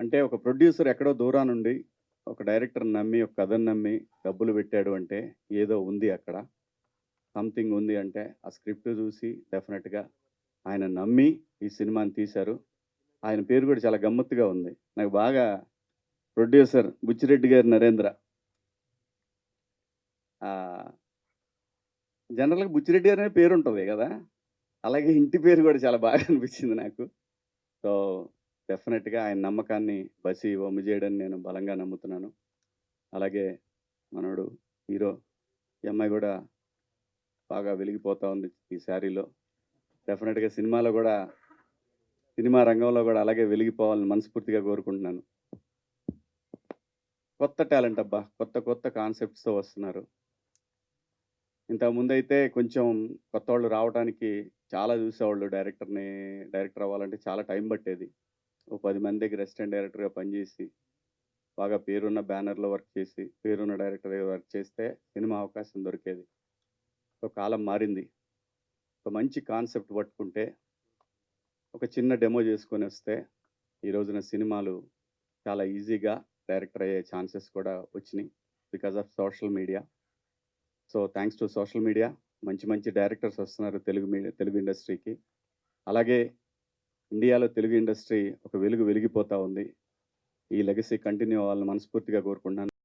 అంటే ఒక ప్రొడ్యూసర్ ఎక్కడో దూరానుండి ఒక డైరెక్టర్ నమ్మి ఒక కథను నమ్మి డబ్బులు పెట్టాడు అంటే ఏదో ఉంది అక్కడ. సంథింగ్ ఉంది అంటే ఆ స్క్రిప్ట్ చూసి డెఫినెట్గా ఆయన నమ్మి ఈ సినిమాని తీశారు. ఆయన పేరు కూడా చాలా గమ్మత్తుగా ఉంది. నాకు బాగా ప్రొడ్యూసర్ బుచ్చిరెడ్డి గారి నరేంద్ర. జనరల్గా బుచ్చిరెడ్డి గారి అనే పేరు ఉంటుంది కదా? అలాగే ఇంటి పేరు కూడా చాలా బాగా అనిపించింది నాకు. సో డెఫినెట్గా ఆయన నమ్మకాన్ని బసి వమ్ము చేయడని నేను బలంగా నమ్ముతున్నాను. అలాగే మనోడు హీరో ఈ అమ్మాయి కూడా బాగా వెలిగిపోతూ ఉంది ఈ శారీలో. డెఫినెట్గా సినిమాలో కూడా సినిమా రంగంలో కూడా అలాగే వెలిగిపోవాలని మనస్ఫూర్తిగా కోరుకుంటున్నాను. కొత్త టాలెంట్ అబ్బా! కొత్త కొత్త కాన్సెప్ట్స్తో వస్తున్నారు. ఇంతకుముందు అయితే కొంచెం కొత్త వాళ్ళు రావడానికి చాలా చూసేవాళ్ళు డైరెక్టర్ని డైరెక్టర్ అవ్వాలంటే చాలా టైం పట్టేది. ఓ పది మంది దగ్గర అసిస్టెంట్ డైరెక్టర్గా పనిచేసి బాగా పేరున్న బ్యానర్లో వర్క్ చేసి పేరున్న డైరెక్టర్ వర్క్ చేస్తే సినిమా అవకాశం దొరికేది. ఒక కాలం మారింది. ఒక మంచి కాన్సెప్ట్ పట్టుకుంటే ఒక చిన్న డెమో చేసుకొని వస్తే ఈ రోజున సినిమాలు చాలా ఈజీగా డైరెక్టర్ అయ్యే ఛాన్సెస్ కూడా వచ్చినాయి because of social media. So thanks to social media. మంచి మంచి డైరెక్టర్స్ వస్తున్నారు తెలుగు మీడియా తెలుగు ఇండస్ట్రీకి. అలాగే ఇండియాలో తెలుగు ఇండస్ట్రీ ఒక వెలుగు వెలిగిపోతూ ఉంది. ఈ లెగసీ కంటిన్యూ అవ్వాలని మనస్ఫూర్తిగా కోరుకుంటున్నాను.